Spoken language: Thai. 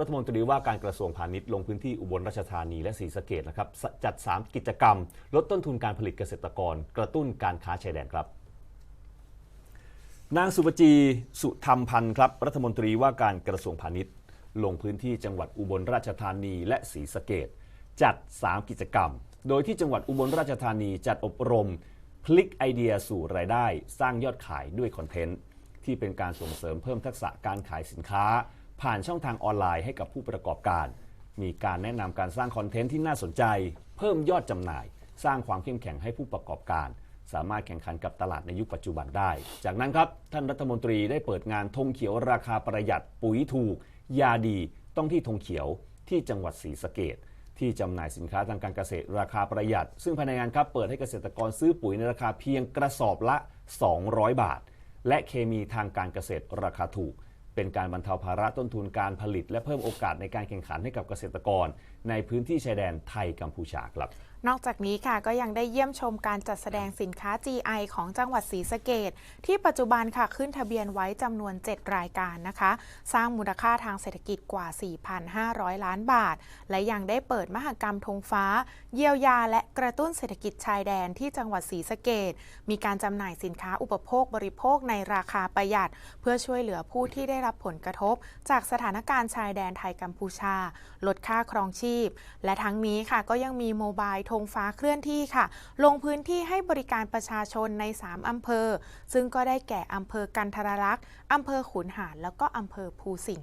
รัฐมนตรีว่าการกระทรวงพาณิชย์ลงพื้นที่อุบลราชธานีและศรีสะเกดนะครับจัด 3 กิจกรรม ลดต้นทุนการผลิตเกษตรกร กระตุ้นการค้าชายแดนครับนางสุปจีสุธรรมพันธ์ครับรัฐมนตรีว่าการกระทรวงพาณิชย์ ลงพื้นที่จังหวัดอุบลราชธานีและศรีสะเกดจัด 3 กิจกรรม โดยที่จังหวัดอุบลราชธานีจัดอบรม พลิกไอเดียสู่รายได้ สร้างยอดขายด้วยคอนเทนต์ที่เป็นการส่งเสริมเพิ่มทักษะการขายสินค้า ผ่านช่องทางออนไลน์ให้กับผู้ประกอบการ มีการแนะนำการสร้างคอนเทนต์ที่น่าสนใจ เพิ่มยอดจำหน่าย สร้างความเข้มแข็งให้ผู้ประกอบการ สามารถแข่งขันกับตลาดในยุคปัจจุบันได้ จากนั้นครับท่านรัฐมนตรีได้เปิดงานธงเขียวราคาประหยัดปุ๋ยถูก ยาดี ต้องที่ธงเขียวที่จังหวัดศรีสะเกดที่จำหน่ายสินค้าทางการเกษตรราคาประหยัด ซึ่งภายในงานครับเปิดให้เกษตรกรซื้อปุ๋ยในราคาเพียงกระสอบละ 200 บาท และเคมีทางการเกษตรราคาถูก เป็นการบรรเทาภาระต้นทุนการผลิต และเพิ่มโอกาสในการแข่งขันให้กับเกษตรกร ในพื้นที่ชายแดนไทยกัมพูชาครับ นอกจากนี้ค่ะก็ยังได้เยี่ยมชมการจัดแสดงสินค้า GI ของจังหวัดศรีสะเกดที่ปัจจุบันค่ะขึ้นทะเบียนไว้จำนวน 7 รายการนะคะ สร้างมูลค่าทางเศรษฐกิจกว่า 4,500 ล้านบาท และยังได้เปิดมหกรรมธงฟ้า เยียวยาและกระตุ้นเศรษฐกิจชายแดนที่จังหวัดศรีสะเกดมีการจำหน่ายสินค้าอุปโภคบริโภคในราคาประหยัด เพื่อช่วยเหลือผู้ที่ได้รับผลกระทบ จากสถานการณ์ชายแดนไทยกัมพูชา ลดค่าครองชีพ และทั้งนี้ค่ะก็ยังมีโมบายธงฟ้าเคลื่อนที่ค่ะ ลงพื้นที่ให้บริการประชาชนใน 3 อำเภอ ซึ่งก็ได้แก่อำเภอกันทรลักษณ์อำเภอขุนหาร แล้วก็อำเภอภูสิงห์